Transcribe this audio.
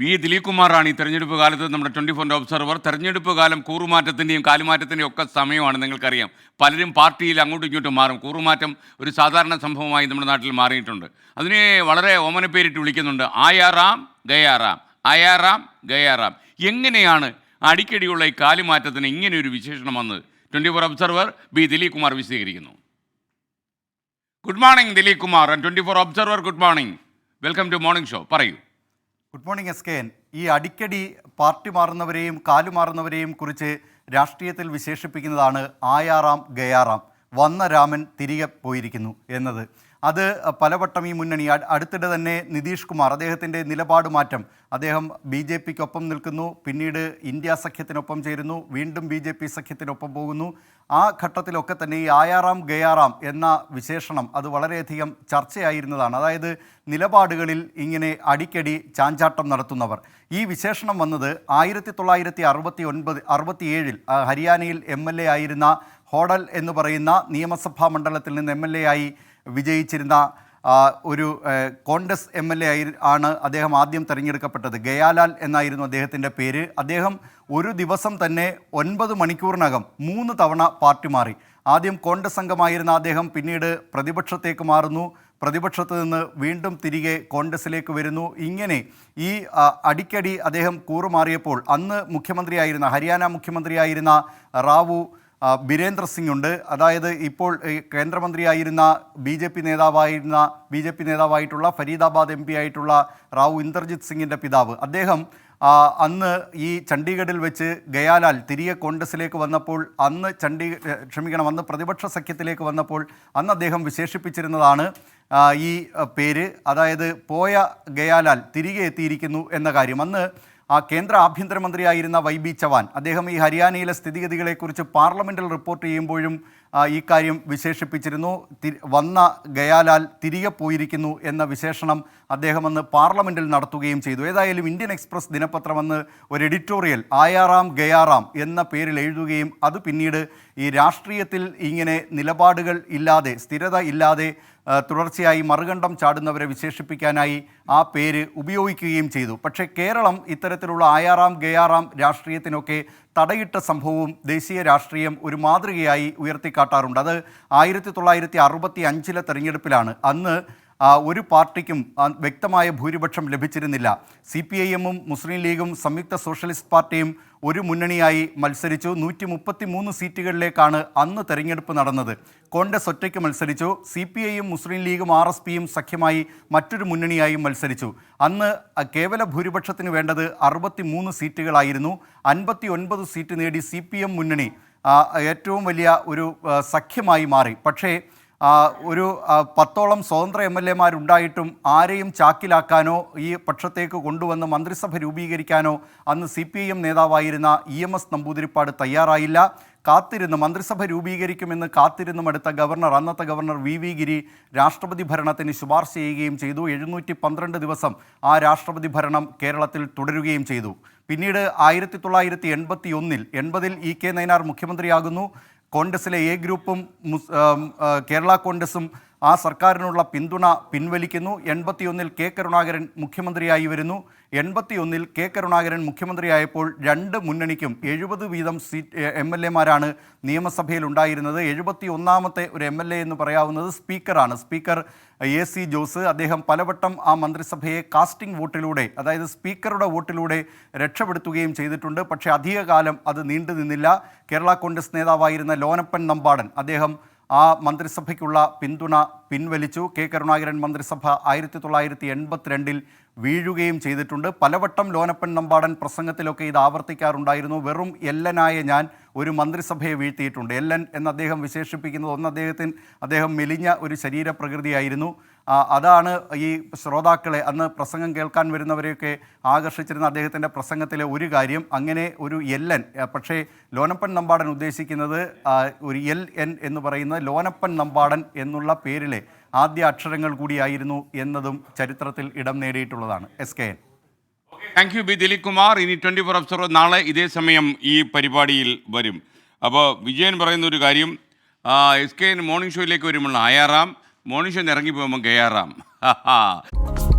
B Dileep കുമാറാണ് ഈ തെരഞ്ഞെടുപ്പ് കാലത്ത് നമ്മുടെ ട്വന്റി ഫോറിന്റെ ഒബ്സർവർ. തെരഞ്ഞെടുപ്പ് കാലം കൂറുമാറ്റത്തിന്റെയും കാലുമാറ്റത്തിന്റെയും ഒക്കെ സമയമാണ് നിങ്ങൾക്കറിയാം. പലരും പാർട്ടിയിൽ അങ്ങോട്ടും ഇങ്ങോട്ടും മാറും. കൂറുമാറ്റം ഒരു സാധാരണ സംഭവമായി നമ്മുടെ നാട്ടിൽ മാറിയിട്ടുണ്ട്. അതിനെ വളരെ ഓമനപ്പേരിട്ട് വിളിക്കുന്നുണ്ട്. ആയാറാം ഗയാറാം. ആയാറാം ഗയാറാം. എങ്ങനെയാണ് അടിക്കടിയുള്ള ഈ കാലുമാറ്റത്തിന് ഇങ്ങനെ ഒരു വിശേഷണം വന്നത് twenty four observer B Dileep Kumar വിശദീകരിക്കുന്നു. Good morning Dileep Kumar twenty four observer good morning. Welcome to morning show. പറയൂ. Good morning S K N ഈ അടിക്കടി പാർട്ടി മാറുന്നവരെയും കാലു മാറുന്നവരെയും കുറിച്ച് രാഷ്ട്രീയത്തിൽ വിശേഷിപ്പിക്കുന്നതാണ് ആയാറാം ഗയാറാം. വന്ന രാമൻ തിരികെ പോയിരിക്കുന്നു എന്നത്. അത് പലവട്ടം ഈ മുന്നണി അടുത്തിടെ തന്നെ നിതീഷ് കുമാർ അദ്ദേഹത്തിന്റെ നിലപാട് മാറ്റം. അദ്ദേഹം ബി ജെ പിക്കൊപ്പം നിൽക്കുന്നു പിന്നീട് ഇന്ത്യ സഖ്യത്തിനൊപ്പം ചേരുന്നു വീണ്ടും ബി ജെ പി സഖ്യത്തിനൊപ്പം പോകുന്നു. ആ ഘട്ടത്തിലൊക്കെ തന്നെ ഈ ആയാറാം ഗയാറാം എന്ന വിശേഷണം അത് വളരെയധികം ചർച്ചയായിരുന്നതാണ്. അതായത് നിലപാടുകളിൽ ഇങ്ങനെ അടിക്കടി ചാഞ്ചാട്ടം നടത്തുന്നവർ. ഈ വിശേഷണം വന്നത് ആയിരത്തി തൊള്ളായിരത്തി അറുപത്തി ഒൻപത് അറുപത്തിയേഴിൽ ഹരിയാനയിൽ എം എൽ എ ആയിരുന്ന ഹോഡൽ എന്ന് പറയുന്ന നിയമസഭാ മണ്ഡലത്തിൽ നിന്ന് എം എൽ എ ആയി വിജയിച്ചിരുന്ന ഒരു കോൺഗ്രസ് എം എൽ എ ആയി ആണ് അദ്ദേഹം ആദ്യം തെരഞ്ഞെടുക്കപ്പെട്ടത്. ഗയാലാൽ എന്നായിരുന്നു അദ്ദേഹത്തിന്റെ പേര്. അദ്ദേഹം ഒരു ദിവസം തന്നെ ഒൻപത് മണിക്കൂറിനകം മൂന്ന് തവണ പാർട്ടി മാറി. ആദ്യം കോൺഗ്രസ് അംഗമായിരുന്ന അദ്ദേഹം പിന്നീട് പ്രതിപക്ഷത്തേക്ക് മാറുന്നു. പ്രതിപക്ഷത്ത് നിന്ന് വീണ്ടും തിരികെ കോൺഗ്രസിലേക്ക് വരുന്നു. ഇങ്ങനെ ഈ അടിക്കടി അദ്ദേഹം കൂറുമാറിയപ്പോൾ അന്ന് മുഖ്യമന്ത്രിയായിരുന്ന ഹരിയാന മുഖ്യമന്ത്രിയായിരുന്ന റാവു ബിരേന്ദ്ര സിംഗ് ഉണ്ട്. അതായത് ഇപ്പോൾ കേന്ദ്രമന്ത്രിയായിരുന്ന ബി ജെ പി നേതാവായിരുന്ന ബി ജെ പി നേതാവായിട്ടുള്ള ഫരീദാബാദ് എം പി ആയിട്ടുള്ള റാവു ഇന്ദർജിത് സിംഗിന്റെ പിതാവ്. അദ്ദേഹം അന്ന് ഈ ചണ്ഡീഗഡിൽ വെച്ച് ഗയാലാൽ തിരികെ കോൺഗ്രസിലേക്ക് വന്നപ്പോൾ അന്ന് ചണ്ഡീ ക്ഷമിക്കണം അന്ന് പ്രതിപക്ഷ സഖ്യത്തിലേക്ക് വന്നപ്പോൾ അന്ന് അദ്ദേഹം വിശേഷിപ്പിച്ചിരുന്നതാണ് ഈ പേര്. അതായത് പോയ ഗയാലാൽ തിരികെ എത്തിയിരിക്കുന്നു എന്ന കാര്യം. അന്ന് ആ കേന്ദ്ര ആഭ്യന്തരമന്ത്രിയായിരുന്ന വൈ ബി ചവാൻ. അദ്ദേഹം ഈ ഹരിയാനയിലെ സ്ഥിതിഗതികളെക്കുറിച്ച് പാർലമെന്റിൽ റിപ്പോർട്ട് ചെയ്യുമ്പോഴും ഈ കാര്യം വിശേഷിപ്പിച്ചിരുന്നു. വന്ന ഗയാലാൽ തിരികെ പോയിരിക്കുന്നു എന്ന വിശേഷണം അദ്ദേഹം അന്ന് പാർലമെന്റിൽ നടത്തുകയും ചെയ്തു. ഏതായാലും ഇന്ത്യൻ എക്സ്പ്രസ് ദിനപത്രം അന്ന് ഒരു എഡിറ്റോറിയൽ ആയാറാം ഗയാറാം എന്ന പേരിൽ എഴുതുകയും അത് പിന്നീട് ഈ രാഷ്ട്രീയത്തിൽ ഇങ്ങനെ നിലപാടുകൾ ഇല്ലാതെ സ്ഥിരത ഇല്ലാതെ തുടർച്ചയായി മറുകണ്ഠം ചാടുന്നവരെ വിശേഷിപ്പിക്കാനായി ആ പേര് ഉപയോഗിക്കുകയും ചെയ്തു. പക്ഷേ കേരളം ഇത്തരത്തിലുള്ള ആയാറാം ഗയാറാം രാഷ്ട്രീയത്തിനൊക്കെ തടയിട്ട സംഭവവും ദേശീയ രാഷ്ട്രീയം ഒരു മാതൃകയായി ഉയർത്തിക്കാട്ടാറുണ്ട്. അത് ആയിരത്തി തൊള്ളായിരത്തി അറുപത്തി അഞ്ചിലെ തെരഞ്ഞെടുപ്പിലാണ്. അന്ന് ഒരു പാർട്ടിക്കും വ്യക്തമായ ഭൂരിപക്ഷം ലഭിച്ചിരുന്നില്ല. സി പി ഐ എമ്മും മുസ്ലിം ലീഗും സംയുക്ത സോഷ്യലിസ്റ്റ് പാർട്ടിയും ഒരു മുന്നണിയായി മത്സരിച്ചു. നൂറ്റി മുപ്പത്തി മൂന്ന് സീറ്റുകളിലേക്കാണ് അന്ന് തെരഞ്ഞെടുപ്പ് നടന്നത്. കോൺഗ്രസ് ഒറ്റയ്ക്ക് മത്സരിച്ചു. സി പി ഐയും മുസ്ലിം ലീഗും ആർ എസ് പിയും സഖ്യമായി മറ്റൊരു മുന്നണിയായും മത്സരിച്ചു. അന്ന് കേവല ഭൂരിപക്ഷത്തിന് വേണ്ടത് അറുപത്തി മൂന്ന് സീറ്റുകളായിരുന്നു. അൻപത്തി ഒൻപത് സീറ്റ് നേടി സി പി എം മുന്നണി ഏറ്റവും വലിയ ഒരു സഖ്യമായി മാറി. പക്ഷേ ഒരു പത്തോളം സ്വതന്ത്ര എം എൽ എമാരുണ്ടായിട്ടും ആരെയും ചാക്കിലാക്കാനോ ഈ പക്ഷത്തേക്ക് കൊണ്ടുവന്ന് മന്ത്രിസഭ രൂപീകരിക്കാനോ അന്ന് സി പി ഐ എം നേതാവായിരുന്ന ഇ എം എസ് നമ്പൂതിരിപ്പാട് തയ്യാറായില്ല. കാത്തിരുന്ന് മന്ത്രിസഭ രൂപീകരിക്കുമെന്ന് കാത്തിരുന്നും അടുത്ത ഗവർണർ അന്നത്തെ ഗവർണർ വി വി ഗിരി രാഷ്ട്രപതി ഭരണത്തിന് ശുപാർശ ചെയ്യുകയും ചെയ്തു. എഴുന്നൂറ്റി പന്ത്രണ്ട് ദിവസം ആ രാഷ്ട്രപതി ഭരണം കേരളത്തിൽ തുടരുകയും ചെയ്തു. പിന്നീട് ആയിരത്തി തൊള്ളായിരത്തി എൺപത്തി ഒന്നിൽ എൺപതിൽ ഇ കെ നയനാർ മുഖ്യമന്ത്രിയാകുന്നു. കോൺഗ്രസിലെ എ ഗ്രൂപ്പും കേരള കോൺഗ്രസും ആ സർക്കാരിനുള്ള പിന്തുണ പിൻവലിക്കുന്നു. എൺപത്തിയൊന്നിൽ കെ കരുണാകരൻ മുഖ്യമന്ത്രിയായി വരുന്നു. എൺപത്തിയൊന്നിൽ കെ കരുണാകരൻ മുഖ്യമന്ത്രിയായപ്പോൾ രണ്ട് മുന്നണിക്കും എഴുപത് വീതം സീറ്റ് എം എൽ എമാരാണ് നിയമസഭയിൽ ഉണ്ടായിരുന്നത്. എഴുപത്തി ഒന്നാമത്തെ ഒരു എം എൽ എ എന്ന് പറയാവുന്നത് സ്പീക്കറാണ്. Speaker A C Jose. അദ്ദേഹം പലവട്ടം ആ മന്ത്രിസഭയെ കാസ്റ്റിംഗ് വോട്ടിലൂടെ അതായത് സ്പീക്കറുടെ വോട്ടിലൂടെ രക്ഷപ്പെടുത്തുകയും ചെയ്തിട്ടുണ്ട്. പക്ഷേ അധികകാലം അത് നീണ്ടു നിന്നില്ല കേരള കോൺഗ്രസ് നേതാവായിരുന്ന ലോനപ്പൻ നമ്പാടൻ അദ്ദേഹം ആ മന്ത്രിസഭയ്ക്കുള്ള പിന്തുണ പിൻവലിച്ചു. കെ. കരുണാകരൻ മന്ത്രിസഭ ആയിരത്തി തൊള്ളായിരത്തി എൺപത്തിരണ്ടിൽ വീഴുകയും ചെയ്തിട്ടുണ്ട്. പലവട്ടം ലോനപ്പൻ നമ്പാടൻ പ്രസംഗത്തിലൊക്കെ ഇത് ആവർത്തിക്കാറുണ്ടായിരുന്നു. വെറും എല്ലനായ ഞാൻ ഒരു മന്ത്രിസഭയെ വീഴ്ത്തിയിട്ടുണ്ട്. എല്ലൻ എന്ന് അദ്ദേഹം വിശേഷിപ്പിക്കുന്നത് ഒന്ന് അദ്ദേഹത്തിന് അദ്ദേഹം മെലിഞ്ഞ ഒരു ശരീരപ്രകൃതിയായിരുന്നു. അതാണ് ഈ ശ്രോതാക്കളെ അന്ന് പ്രസംഗം കേൾക്കാൻ വരുന്നവരെയൊക്കെ ആകർഷിച്ചിരുന്ന അദ്ദേഹത്തിന്റെ പ്രസംഗത്തിലെ ഒരു കാര്യം. അങ്ങനെ ഒരു എല്ലൻ പക്ഷേ ലോനപ്പൻ നമ്പാടൻ ഉദ്ദേശിക്കുന്നത് ഒരു എൽ എൻ എന്ന് പറയുന്ന ലോനപ്പൻ നമ്പാടൻ എന്നുള്ള പേരിലെ ആദ്യ അക്ഷരങ്ങൾ കൂടിയായിരുന്നു എന്നതും ചരിത്രത്തിൽ ഇടം നേടിയിട്ടുള്ളതാണ്. S K N thank you B Dileep Kumar ഇനി ട്വന്റി ഫോർ അഫ്സർ നാളെ ഇതേ സമയം ഈ പരിപാടിയിൽ വരും. അപ്പോൾ വിജയൻ പറയുന്ന ഒരു കാര്യം എസ് കെ എൻ മോർണിംഗ് ഷോയിലേക്ക് വരുമ്പോൾ ആയാറാം മോർണിംഗ് ഷോ ഇറങ്ങി പോകുമ്പോൾ ഗയാറാം